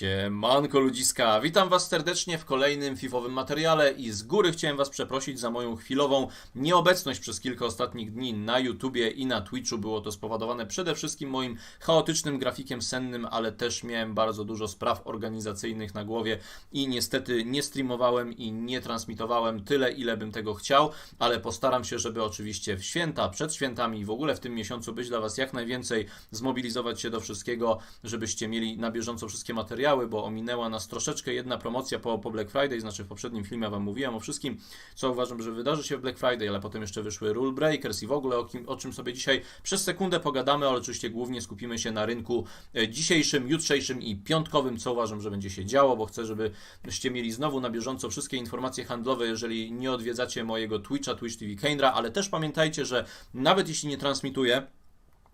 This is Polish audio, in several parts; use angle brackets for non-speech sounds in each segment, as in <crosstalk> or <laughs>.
Siemanko ludziska, witam was serdecznie w kolejnym fifowym materiale i z góry chciałem was przeprosić za moją chwilową nieobecność przez kilka ostatnich dni na YouTubie i na Twitchu. Było to spowodowane przede wszystkim moim chaotycznym grafikiem sennym, ale też miałem bardzo dużo spraw organizacyjnych na głowie i niestety nie streamowałem i nie transmitowałem tyle, ile bym tego chciał, ale postaram się, żeby oczywiście w święta, przed świętami i w ogóle w tym miesiącu być dla was jak najwięcej, zmobilizować się do wszystkiego, żebyście mieli na bieżąco wszystkie materiały, bo ominęła nas troszeczkę jedna promocja po, po Black Friday, znaczy w poprzednim filmie Wam mówiłem o wszystkim, co uważam, że wydarzy się w Black Friday, ale potem jeszcze wyszły Rule Breakers i w ogóle o, kim, o czym sobie dzisiaj przez sekundę pogadamy, ale oczywiście głównie skupimy się na rynku e, dzisiejszym, jutrzejszym i piątkowym, co uważam, że będzie się działo, bo chcę, żebyście mieli znowu na bieżąco wszystkie informacje handlowe, jeżeli nie odwiedzacie mojego Twitcha, Twitch TV Kendra, ale też pamiętajcie, że nawet jeśli nie transmituję,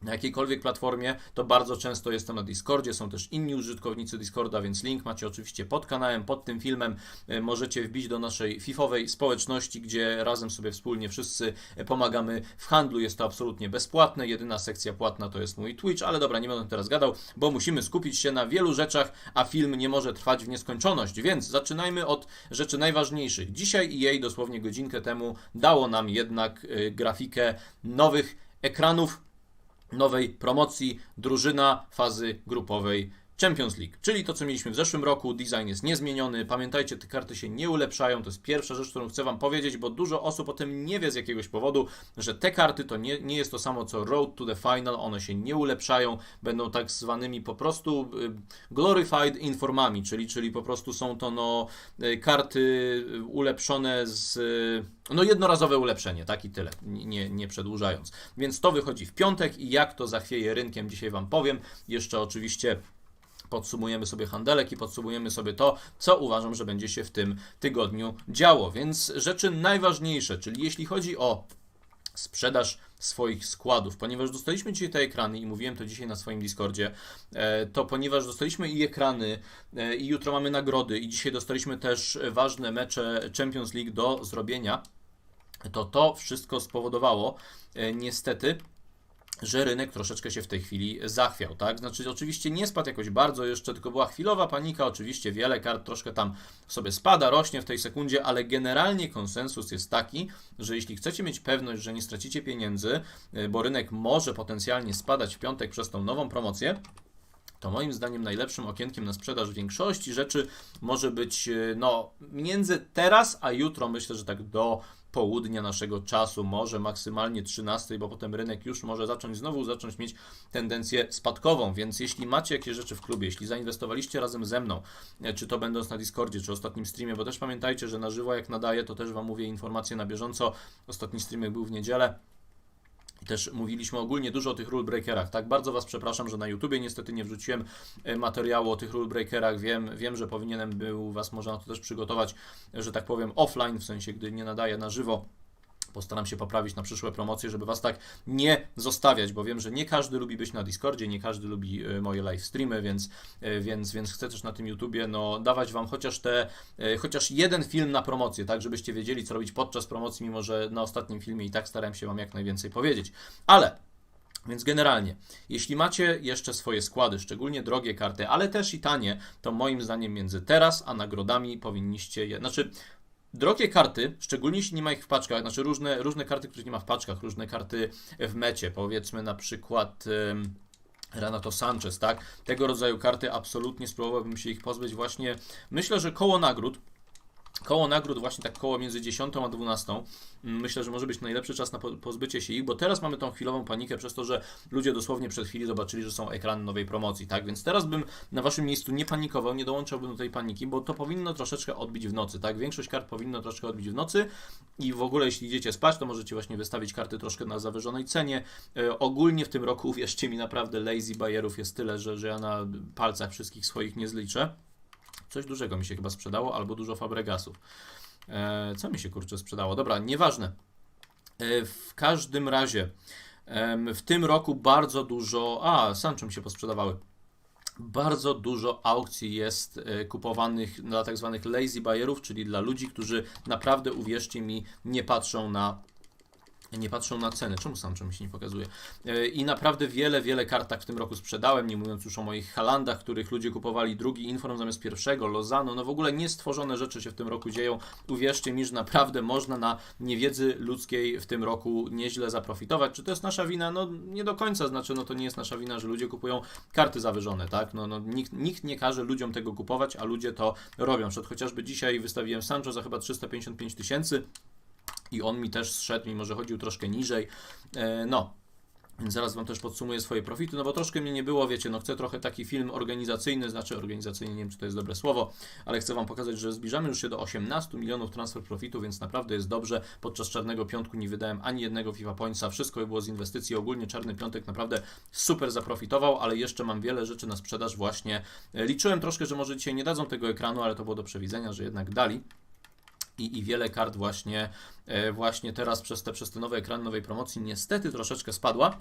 na jakiejkolwiek platformie, to bardzo często jestem na Discordzie, są też inni użytkownicy Discorda, więc link macie oczywiście pod kanałem, pod tym filmem. E, Możecie wbić do naszej FIFowej społeczności, gdzie razem sobie wspólnie wszyscy e, pomagamy w handlu. Jest to absolutnie bezpłatne. Jedyna sekcja płatna to jest mój Twitch, ale dobra, nie będę teraz gadał, bo musimy skupić się na wielu rzeczach, a film nie może trwać w nieskończoność. Więc zaczynajmy od rzeczy najważniejszych. Dzisiaj EA dosłownie godzinkę temu dało nam jednak e, grafikę nowych ekranów nowej promocji. Drużyna fazy grupowej Champions League, czyli to, co mieliśmy w zeszłym roku. Design jest niezmieniony. Pamiętajcie, te karty się nie ulepszają. To jest pierwsza rzecz, którą chcę Wam powiedzieć, bo dużo osób o tym nie wie z jakiegoś powodu, że te karty to nie, nie jest to samo co Road to the Final. One się nie ulepszają, będą tak zwanymi po prostu y, glorified informami, czyli, czyli po prostu są to no, y, karty y, ulepszone z. No, jednorazowe ulepszenie, tak i tyle, nie, nie przedłużając. Więc to wychodzi w piątek i jak to zachwieje rynkiem, dzisiaj Wam powiem. Jeszcze oczywiście podsumujemy sobie handelek i podsumujemy sobie to, co uważam, że będzie się w tym tygodniu działo. Więc rzeczy najważniejsze, czyli jeśli chodzi o sprzedaż swoich składów, ponieważ dostaliśmy dzisiaj te ekrany i mówiłem to dzisiaj na swoim Discordzie, e, to ponieważ dostaliśmy i ekrany e, i jutro mamy nagrody i dzisiaj dostaliśmy też ważne mecze Champions League do zrobienia, to to wszystko spowodowało e, niestety że rynek troszeczkę się w tej chwili zachwiał, tak? Znaczy, oczywiście nie spadł jakoś bardzo jeszcze, tylko była chwilowa panika, oczywiście wiele kart troszkę tam sobie spada, rośnie w tej sekundzie, ale generalnie konsensus jest taki, że jeśli chcecie mieć pewność, że nie stracicie pieniędzy, y, bo rynek może potencjalnie spadać w piątek przez tą nową promocję, to moim zdaniem najlepszym okienkiem na sprzedaż większości rzeczy może być y, no, między teraz a jutro, myślę, że tak do południa naszego czasu, może maksymalnie 13, bo potem rynek już może zacząć znowu zacząć mieć tendencję spadkową, więc jeśli macie jakieś rzeczy w klubie, jeśli zainwestowaliście razem ze mną, e, czy to będąc na Discordzie, czy ostatnim streamie, bo też pamiętajcie, że na żywo jak nadaję, to też Wam mówię informacje na bieżąco, ostatni streamek był w niedzielę, też mówiliśmy ogólnie dużo o tych rule breakerach, tak? Bardzo Was przepraszam, że na YouTubie niestety nie wrzuciłem e, materiału o tych rule breakerach. Wiem, wiem, że powinienem był Was może na to też przygotować, że tak powiem, offline, w sensie gdy nie nadaję na żywo. Postaram się poprawić na przyszłe promocje, żeby Was tak nie zostawiać, bo wiem, że nie każdy lubi być na Discordzie, nie każdy lubi e, moje live streamy, więc, e, więc, więc chcę też na tym YouTubie no, dawać Wam chociaż te, e, chociaż jeden film na promocję, tak, żebyście wiedzieli, co robić podczas promocji, mimo że na ostatnim filmie i tak starałem się Wam jak najwięcej powiedzieć. Ale więc generalnie, jeśli macie jeszcze swoje składy, szczególnie drogie karty, ale też i tanie, to moim zdaniem między teraz a nagrodami powinniście je. Znaczy, drogie karty, szczególnie jeśli nie ma ich w paczkach, znaczy różne, różne karty, których nie ma w paczkach, różne karty w mecie, powiedzmy na przykład. Renato Sanchez, tak? Tego rodzaju karty absolutnie spróbowałbym się ich pozbyć właśnie. Myślę, że koło nagród. Koło nagród, właśnie tak koło między 10 a 12. mm, Myślę, że może być najlepszy czas na po- pozbycie się ich, bo teraz mamy tą chwilową panikę przez to, że ludzie dosłownie przed chwilą zobaczyli, że są ekrany nowej promocji, tak? Więc teraz bym na waszym miejscu nie panikował, nie dołączałbym do tej paniki, bo to powinno troszeczkę odbić w nocy, tak? Większość kart powinno troszeczkę odbić w nocy i w ogóle jeśli idziecie spać, to możecie właśnie wystawić karty troszkę na zawyżonej cenie. E, ogólnie w tym roku, <laughs> uwierzcie mi, naprawdę lazy buyerów jest tyle, że, że ja na palcach wszystkich swoich nie zliczę. Coś dużego mi się chyba sprzedało, albo dużo fabregasów. E, co mi się kurczę sprzedało? Dobra, nieważne. E, w każdym razie, em, w tym roku bardzo dużo. A, Sancho mi się posprzedawały. Bardzo dużo aukcji jest e, kupowanych dla tak zwanych lazy buyerów, czyli dla ludzi, którzy naprawdę, uwierzcie mi, nie patrzą na nie patrzą na ceny. Czemu sam czym się nie pokazuje? E, I naprawdę wiele, wiele kart tak w tym roku sprzedałem, nie mówiąc już o moich Halandach, których ludzie kupowali drugi Inform zamiast pierwszego, Lozano. No w ogóle niestworzone rzeczy się w tym roku dzieją. Uwierzcie mi, że naprawdę można na niewiedzy ludzkiej w tym roku nieźle zaprofitować. Czy to jest nasza wina? No nie do końca, znaczy no to nie jest nasza wina, że ludzie kupują karty zawyżone, tak? No, no nikt, nikt nie każe ludziom tego kupować, a ludzie to robią. Przed chociażby dzisiaj wystawiłem Sancho za chyba 355 tysięcy i on mi też zszedł, mimo że chodził troszkę niżej. E, no, zaraz Wam też podsumuję swoje profity, no bo troszkę mnie nie było, wiecie, no chcę trochę taki film organizacyjny, znaczy organizacyjny, nie wiem czy to jest dobre słowo, ale chcę Wam pokazać, że zbliżamy już się do 18 milionów transfer profitu, więc naprawdę jest dobrze. Podczas Czarnego Piątku nie wydałem ani jednego FIFA Pointsa, wszystko było z inwestycji, ogólnie Czarny Piątek naprawdę super zaprofitował, ale jeszcze mam wiele rzeczy na sprzedaż właśnie. E, liczyłem troszkę, że może dzisiaj nie dadzą tego ekranu, ale to było do przewidzenia, że jednak dali i, i wiele kart właśnie, e, właśnie teraz przez te, przez te nowe ekrany nowej promocji niestety troszeczkę spadła.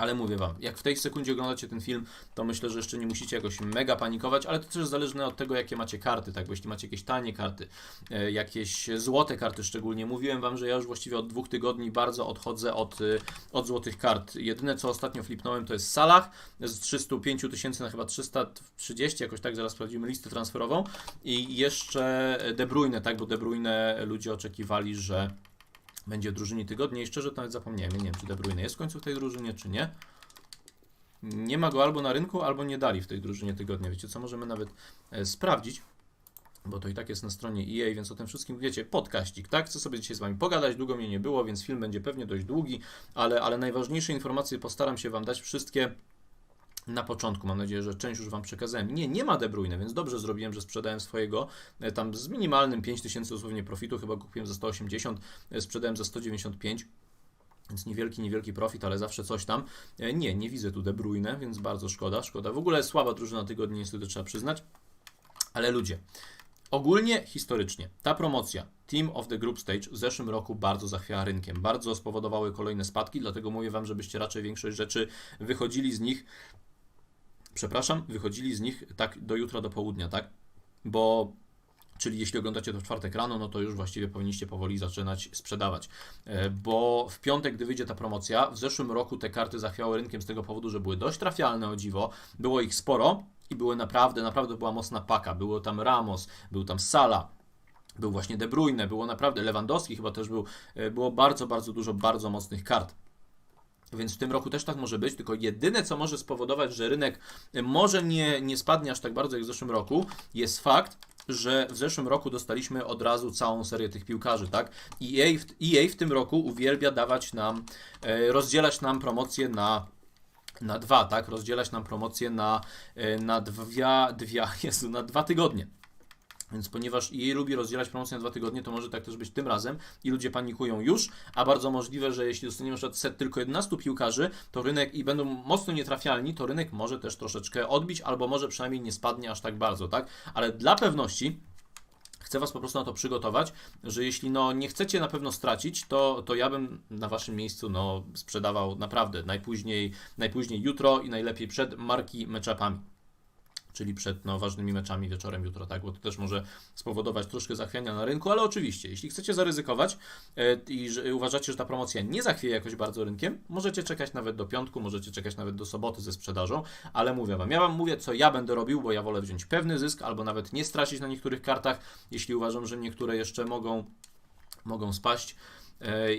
Ale mówię Wam, jak w tej sekundzie oglądacie ten film, to myślę, że jeszcze nie musicie jakoś mega panikować, ale to też zależne od tego, jakie macie karty, tak? Bo jeśli macie jakieś tanie karty, e, jakieś złote karty szczególnie, mówiłem Wam, że ja już właściwie od dwóch tygodni bardzo odchodzę od, e, od złotych kart. Jedyne, co ostatnio flipnąłem, to jest Salah z 305 tysięcy na chyba 330, jakoś tak, zaraz sprawdzimy listę transferową i jeszcze De Bruyne, tak? Bo De Bruyne ludzie oczekiwali, że będzie w drużynie tygodnia i szczerze nawet zapomniałem, nie wiem czy De Bruyne jest w końcu w tej drużynie, czy nie. Nie ma go albo na rynku, albo nie dali w tej drużynie tygodnia. Wiecie co, możemy nawet e, sprawdzić, bo to i tak jest na stronie EA, więc o tym wszystkim wiecie, podkaścik, tak? Chcę sobie dzisiaj z Wami pogadać, długo mnie nie było, więc film będzie pewnie dość długi, ale, ale najważniejsze informacje postaram się Wam dać wszystkie na początku. Mam nadzieję, że część już Wam przekazałem. Nie, nie ma De Bruyne, więc dobrze zrobiłem, że sprzedałem swojego e, tam z minimalnym 5000 dosłownie profitu, chyba kupiłem za 180, e, sprzedałem za 195. Więc niewielki, niewielki profit, ale zawsze coś tam. E, nie, nie widzę tu De Bruyne, więc bardzo szkoda, szkoda. W ogóle słaba drużyna tygodnia, niestety trzeba przyznać. Ale ludzie, ogólnie historycznie, ta promocja Team of the Group Stage w zeszłym roku bardzo zachwiała rynkiem, bardzo spowodowały kolejne spadki, dlatego mówię Wam, żebyście raczej większość rzeczy wychodzili z nich przepraszam, wychodzili z nich tak do jutra, do południa, tak? Bo Czyli jeśli oglądacie to w czwartek rano, no to już właściwie powinniście powoli zaczynać sprzedawać. E, bo w piątek, gdy wyjdzie ta promocja, w zeszłym roku te karty zachwiały rynkiem z tego powodu, że były dość trafialne o dziwo, było ich sporo i były naprawdę, naprawdę była mocna paka. Było tam Ramos, był tam Sala, był właśnie De Bruyne, było naprawdę Lewandowski chyba też był, e, było bardzo, bardzo dużo bardzo mocnych kart. Więc w tym roku też tak może być, tylko jedyne, co może spowodować, że rynek może nie, nie spadnie aż tak bardzo jak w zeszłym roku, jest fakt, że w zeszłym roku dostaliśmy od razu całą serię tych piłkarzy, tak? EA EA w tym roku uwielbia dawać nam, e, rozdzielać nam promocje na na dwa, tak? Rozdzielać nam promocje na, e, na dwa, dwie, <laughs> Jezu, na dwa tygodnie. Więc ponieważ jej lubi rozdzielać promocję na dwa tygodnie, to może tak też być tym razem i ludzie panikują już, a bardzo możliwe, że jeśli dostaniemy na set tylko 11 piłkarzy, to rynek i będą mocno nietrafialni, to rynek może też troszeczkę odbić, albo może przynajmniej nie spadnie aż tak bardzo, tak? Ale dla pewności chcę Was po prostu na to przygotować, że jeśli no, nie chcecie na pewno stracić, to, to ja bym na Waszym miejscu no, sprzedawał naprawdę najpóźniej, najpóźniej jutro i najlepiej przed marki meczapami czyli przed no, ważnymi meczami wieczorem jutro, tak, bo to też może spowodować troszkę zachwiania na rynku, ale oczywiście, jeśli chcecie zaryzykować e, i że, uważacie, że ta promocja nie zachwieje jakoś bardzo rynkiem, możecie czekać nawet do piątku, możecie czekać nawet do soboty ze sprzedażą, ale mówię Wam, ja Wam mówię, co ja będę robił, bo ja wolę wziąć pewny zysk albo nawet nie stracić na niektórych kartach, jeśli uważam, że niektóre jeszcze mogą mogą spaść, E,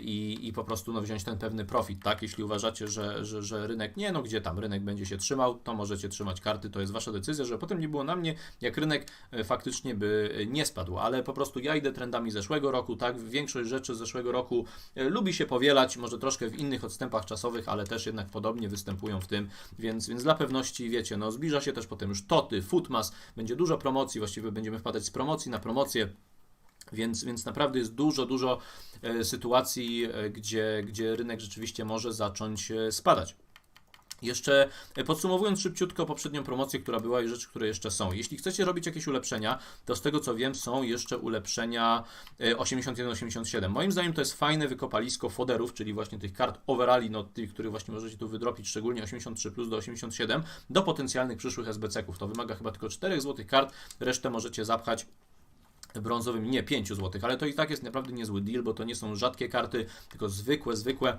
i, i po prostu no, wziąć ten pewny profit, tak? Jeśli uważacie, że, że, że rynek nie, no gdzie tam rynek będzie się trzymał, to możecie trzymać karty, to jest wasza decyzja, że potem nie było na mnie, jak rynek e, faktycznie by nie spadł, ale po prostu ja idę trendami zeszłego roku, tak? Większość rzeczy z zeszłego roku e, lubi się powielać, może troszkę w innych odstępach czasowych, ale też jednak podobnie występują w tym, więc, więc dla pewności wiecie, no zbliża się też potem już Toty, Footmas, będzie dużo promocji, właściwie będziemy wpadać z promocji na promocję, więc, więc naprawdę jest dużo, dużo e, sytuacji, e, gdzie, gdzie rynek rzeczywiście może zacząć e, spadać. Jeszcze podsumowując szybciutko poprzednią promocję, która była i rzeczy, które jeszcze są. Jeśli chcecie robić jakieś ulepszenia, to z tego co wiem są jeszcze ulepszenia 81-87. Moim zdaniem to jest fajne wykopalisko foderów, czyli właśnie tych kart overali, no tych, których właśnie możecie tu wydropić, szczególnie 83 plus do 87, do potencjalnych przyszłych SBC-ków. To wymaga chyba tylko 4 złotych kart, resztę możecie zapchać brązowymi, nie 5 zł, ale to i tak jest naprawdę niezły deal, bo to nie są rzadkie karty, tylko zwykłe, zwykłe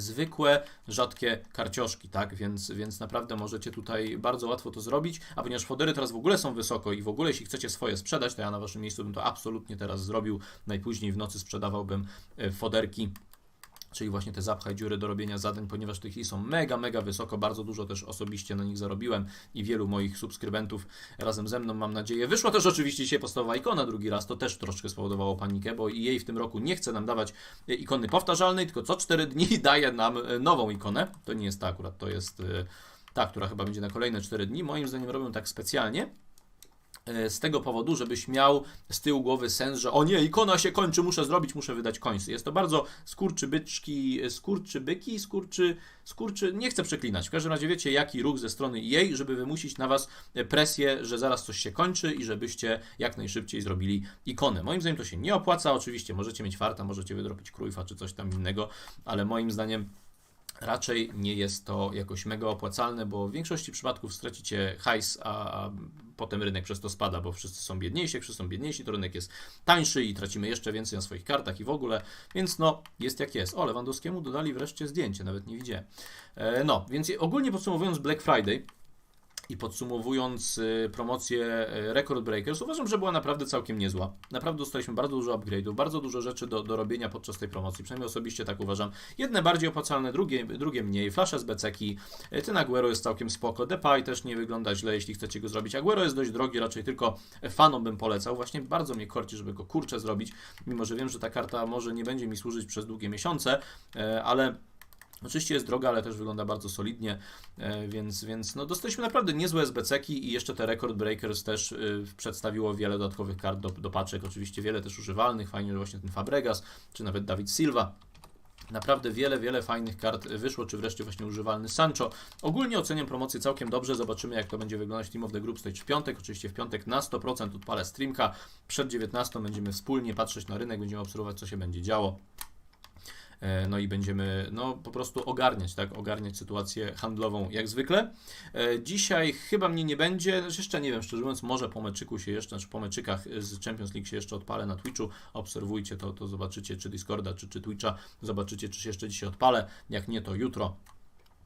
zwykłe, rzadkie karcioszki, tak? Więc, więc naprawdę możecie tutaj bardzo łatwo to zrobić, a ponieważ fodery teraz w ogóle są wysoko i w ogóle jeśli chcecie swoje sprzedać, to ja na waszym miejscu bym to absolutnie teraz zrobił. Najpóźniej w nocy sprzedawałbym e, foderki czyli właśnie te zapchaj dziury do robienia zadań, ponieważ tych są mega, mega wysoko, bardzo dużo też osobiście na nich zarobiłem i wielu moich subskrybentów razem ze mną, mam nadzieję. Wyszła też oczywiście dzisiaj podstawowa ikona drugi raz, to też troszkę spowodowało panikę, bo jej w tym roku nie chce nam dawać e, ikony powtarzalnej, tylko co 4 dni <laughs> daje nam e, nową ikonę. To nie jest ta akurat, to jest e, ta, która chyba będzie na kolejne 4 dni. Moim zdaniem robią tak specjalnie, z tego powodu, żebyś miał z tyłu głowy sens, że o nie, ikona się kończy, muszę zrobić, muszę wydać końcy. Jest to bardzo skurczybyczki, skurczybyki, skurczy, skurczy, nie chcę przeklinać. W każdym razie wiecie, jaki ruch ze strony jej, żeby wymusić na was presję, że zaraz coś się kończy i żebyście jak najszybciej zrobili ikonę. Moim zdaniem to się nie opłaca, oczywiście możecie mieć farta, możecie wydropić krójfa czy coś tam innego, ale moim zdaniem raczej nie jest to jakoś mega opłacalne, bo w większości przypadków stracicie hajs, a, a, potem rynek przez to spada, bo wszyscy są biedniejsi, wszyscy są biedniejsi, to rynek jest tańszy i tracimy jeszcze więcej na swoich kartach i w ogóle, więc no, jest jak jest. O, Lewandowskiemu dodali wreszcie zdjęcie, nawet nie widziałem. E, no, więc ogólnie podsumowując Black Friday, i podsumowując y, promocję y, Record Breakers, uważam, że była naprawdę całkiem niezła. Naprawdę dostaliśmy bardzo dużo upgrade'ów, bardzo dużo rzeczy do, do robienia podczas tej promocji, przynajmniej osobiście tak uważam. Jedne bardziej opłacalne, drugie, drugie mniej. Flasha z beceki, y, ten Aguero jest całkiem spoko, Depay też nie wygląda źle, jeśli chcecie go zrobić. Aguero jest dość drogi, raczej tylko fanom bym polecał. Właśnie bardzo mnie korci, żeby go kurczę zrobić, mimo że wiem, że ta karta może nie będzie mi służyć przez długie miesiące, ale Oczywiście jest droga, ale też wygląda bardzo solidnie, e, więc, więc no dostaliśmy naprawdę niezłe SBC-ki i jeszcze te Record Breakers też y, przedstawiło wiele dodatkowych kart do, do paczek, oczywiście wiele też używalnych, fajnie, że właśnie ten Fabregas, czy nawet Dawid Silva. Naprawdę wiele, wiele fajnych kart wyszło, czy wreszcie właśnie używalny Sancho. Ogólnie oceniam promocję całkiem dobrze, zobaczymy jak to będzie wyglądać Team of the Group Stage w piątek. Oczywiście w piątek na 100% odpalę streamka, przed 19 będziemy wspólnie patrzeć na rynek, będziemy obserwować co się będzie działo. E, no i będziemy no, po prostu ogarniać, tak, ogarniać sytuację handlową jak zwykle. E, dzisiaj chyba mnie nie będzie, znaczy jeszcze nie wiem, szczerze mówiąc, może po meczyku się jeszcze, znaczy po meczykach z Champions League się jeszcze odpalę na Twitchu, obserwujcie to, to zobaczycie, czy Discorda, czy, czy Twitcha, zobaczycie, czy się jeszcze dzisiaj odpalę, jak nie, to jutro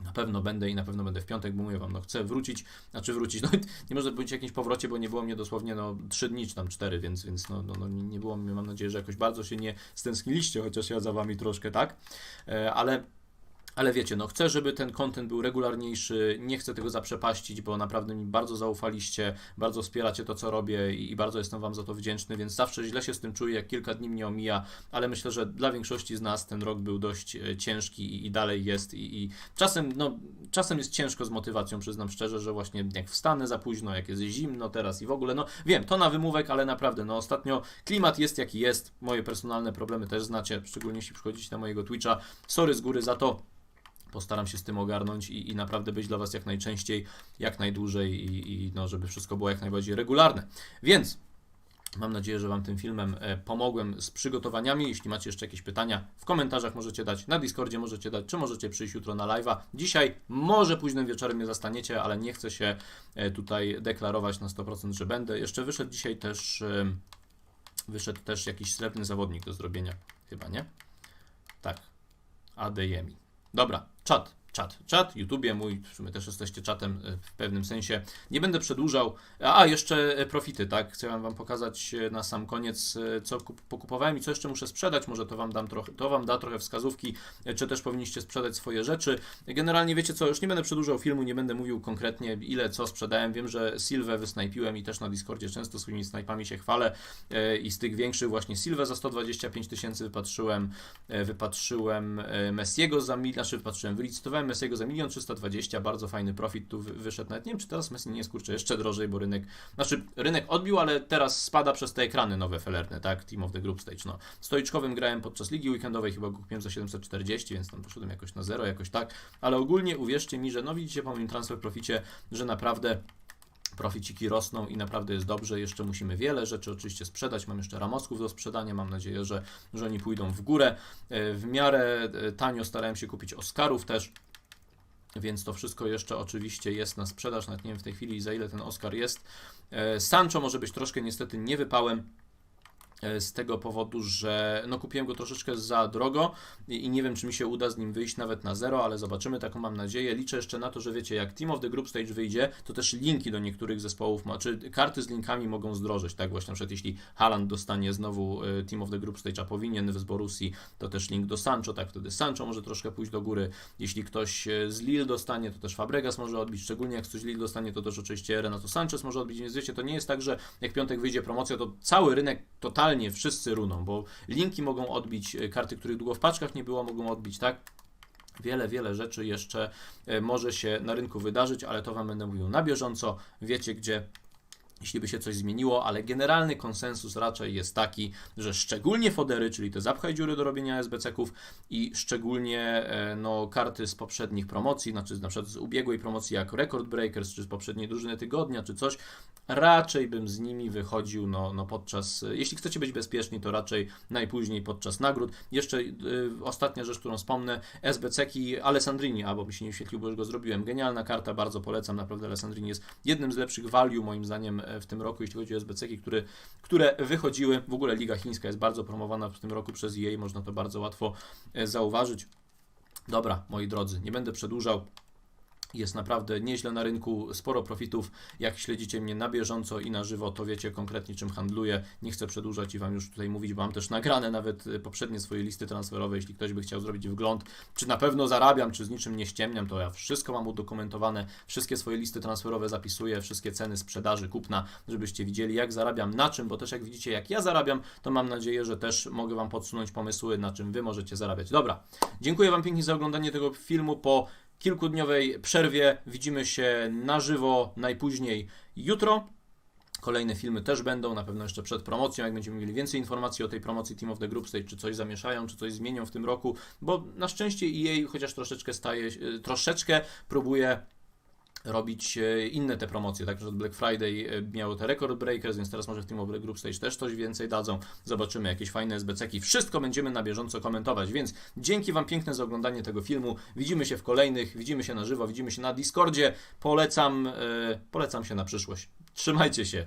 na pewno będę i na pewno będę w piątek, bo mówię Wam, no chcę wrócić, znaczy wrócić, <laughs> no nie może być jakimś powrocie, bo nie było mnie dosłownie no 3 dni czy tam 4, więc, więc no, no, no nie było mnie, mam nadzieję, że jakoś bardzo się nie stęskniliście, chociaż ja za Wami troszkę, tak, e, ale ale wiecie, no chcę, żeby ten content był regularniejszy, nie chcę tego zaprzepaścić, bo naprawdę mi bardzo zaufaliście, bardzo wspieracie to, co robię i, bardzo jestem Wam za to wdzięczny, więc zawsze źle się z tym czuję, jak kilka dni mnie omija, ale myślę, że dla większości z nas ten rok był dość e, ciężki i, i dalej jest i, i, czasem, no, czasem jest ciężko z motywacją, przyznam szczerze, że właśnie jak wstanę za późno, jak jest zimno teraz i w ogóle, no wiem, to na wymówek, ale naprawdę, no ostatnio klimat jest jaki jest, moje personalne problemy też znacie, szczególnie jeśli przychodzicie na mojego Twitcha, sorry z góry za to, Postaram się z tym ogarnąć i, i naprawdę być dla Was jak najczęściej, jak najdłużej i, i no, żeby wszystko było jak najbardziej regularne. Więc Mam nadzieję, że Wam tym filmem e, pomogłem z przygotowaniami. Jeśli macie jeszcze jakieś pytania, w komentarzach możecie dać, na Discordzie możecie dać, czy możecie przyjść jutro na live'a. Dzisiaj może późnym wieczorem mnie zastaniecie, ale nie chcę się e, tutaj deklarować na 100%, że będę. Jeszcze wyszedł dzisiaj też, wyszedł też jakiś srebrny zawodnik do zrobienia, chyba, nie? Tak, Adeyemi. Dobra, czat czat. Czat, YouTubie mój, w sumie też jesteście czatem e, w pewnym sensie. Nie będę przedłużał. A, jeszcze e, profity, tak? Chciałem Wam pokazać e, na sam koniec, co pokupowałem i co jeszcze muszę sprzedać. Może to Wam, dam trochę, to wam da trochę wskazówki, czy też powinniście sprzedać swoje rzeczy. Generalnie wiecie co, już nie będę przedłużał filmu, nie będę mówił konkretnie ile co sprzedałem. Wiem, że Silwę wysnajpiłem i też na Discordzie często swoimi snajpami się chwalę i z tych większych właśnie Silwę za 125 tysięcy wypatrzyłem, wypatrzyłem Messiego za mil, znaczy wypatrzyłem, wylicytowałem Messiego za 1 320 bardzo fajny profit tu wyszedł. Nawet nie wiem, czy teraz Messi nie jest jeszcze drożej, bo rynek, znaczy rynek odbił, ale teraz spada przez te ekrany nowe felerne, tak? Team of the Group Stage. No. Stoiczkowym grałem podczas ligi weekendowej, chyba kupiłem za 740, więc tam poszedłem jakoś na zero, jakoś tak. Ale ogólnie uwierzcie mi, że no widzicie po moim transfer proficie, że naprawdę proficiki rosną i naprawdę jest dobrze. Jeszcze musimy wiele rzeczy oczywiście sprzedać. Mam jeszcze ramosków do sprzedania. Mam nadzieję, że, że oni pójdą w górę. E, w miarę e, tanio starałem się kupić Oscarów też. Więc to wszystko jeszcze oczywiście jest na sprzedaż, nawet nie wiem w tej chwili za ile ten Oscar jest. E, Sancho może być troszkę niestety niewypałem z tego powodu, że no kupiłem go troszeczkę za drogo i, i nie wiem, czy mi się uda z nim wyjść nawet na zero, ale zobaczymy, taką mam nadzieję. Liczę jeszcze na to, że wiecie, jak Team of the Group Stage wyjdzie, to też linki do niektórych zespołów, ma, czy karty z linkami mogą zdrożeć, tak właśnie, na przykład jeśli Haaland dostanie znowu e, Team of the Group Stage, a powinien z Borussii, to też link do Sancho, tak wtedy Sancho może troszkę pójść do góry. Jeśli ktoś e, z Lille dostanie, to też Fabregas może odbić, szczególnie jak ktoś z Lille dostanie, to też oczywiście Renato Sanchez może odbić, więc wiecie, to nie jest tak, że jak piątek wyjdzie promocja, to cały rynek totalnie wszyscy runą, bo linki mogą odbić, e, karty, których długo w paczkach nie było, mogą odbić, tak? Wiele, wiele rzeczy jeszcze e, może się na rynku wydarzyć, ale to Wam będę mówił na bieżąco. Wiecie gdzie, jeśli by się coś zmieniło, ale generalny konsensus raczej jest taki, że szczególnie fodery, czyli te zapchaj dziury do robienia SBC-ków i szczególnie e, no, karty z poprzednich promocji, znaczy na przykład z ubiegłej promocji jak Record Breakers, czy z poprzedniej drużyny tygodnia, czy coś, raczej bym z nimi wychodził no, no podczas, jeśli chcecie być bezpieczni, to raczej najpóźniej podczas nagród. Jeszcze y, ostatnia rzecz, którą wspomnę, SBC-ki Alessandrini, albo mi się nie świetlił, bo już go zrobiłem. Genialna karta, bardzo polecam, naprawdę Alessandrini jest jednym z lepszych value moim zdaniem e, w tym roku, jeśli chodzi o SBC-ki, które, które wychodziły. W ogóle Liga Chińska jest bardzo promowana w tym roku przez EA, można to bardzo łatwo e, zauważyć. Dobra, moi drodzy, nie będę przedłużał. Jest naprawdę nieźle na rynku, sporo profitów. Jak śledzicie mnie na bieżąco i na żywo, to wiecie konkretnie czym handluję. Nie chcę przedłużać i Wam już tutaj mówić, bo mam też nagrane nawet y, poprzednie swoje listy transferowe. Jeśli ktoś by chciał zrobić wgląd, czy na pewno zarabiam, czy z niczym nie ściemniam, to ja wszystko mam udokumentowane. Wszystkie swoje listy transferowe zapisuję, wszystkie ceny sprzedaży, kupna, żebyście widzieli jak zarabiam, na czym, bo też jak widzicie jak ja zarabiam, to mam nadzieję, że też mogę Wam podsunąć pomysły, na czym Wy możecie zarabiać. Dobra, dziękuję Wam pięknie za oglądanie tego filmu po kilkudniowej przerwie. Widzimy się na żywo najpóźniej jutro. Kolejne filmy też będą, na pewno jeszcze przed promocją, jak będziemy mieli więcej informacji o tej promocji Team of the Group Stage, czy coś zamieszają, czy coś zmienią w tym roku, bo na szczęście EA chociaż troszeczkę staje, się- troszeczkę próbuje robić e, inne te promocje, tak, że Black Friday e, miało te Record Breakers, więc teraz może w of the Group Stage też coś więcej dadzą, zobaczymy jakieś fajne SBC-ki, wszystko będziemy na bieżąco komentować, więc dzięki Wam piękne za oglądanie tego filmu, widzimy się w kolejnych, widzimy się na żywo, widzimy się na Discordzie, polecam, e, polecam się na przyszłość, trzymajcie się.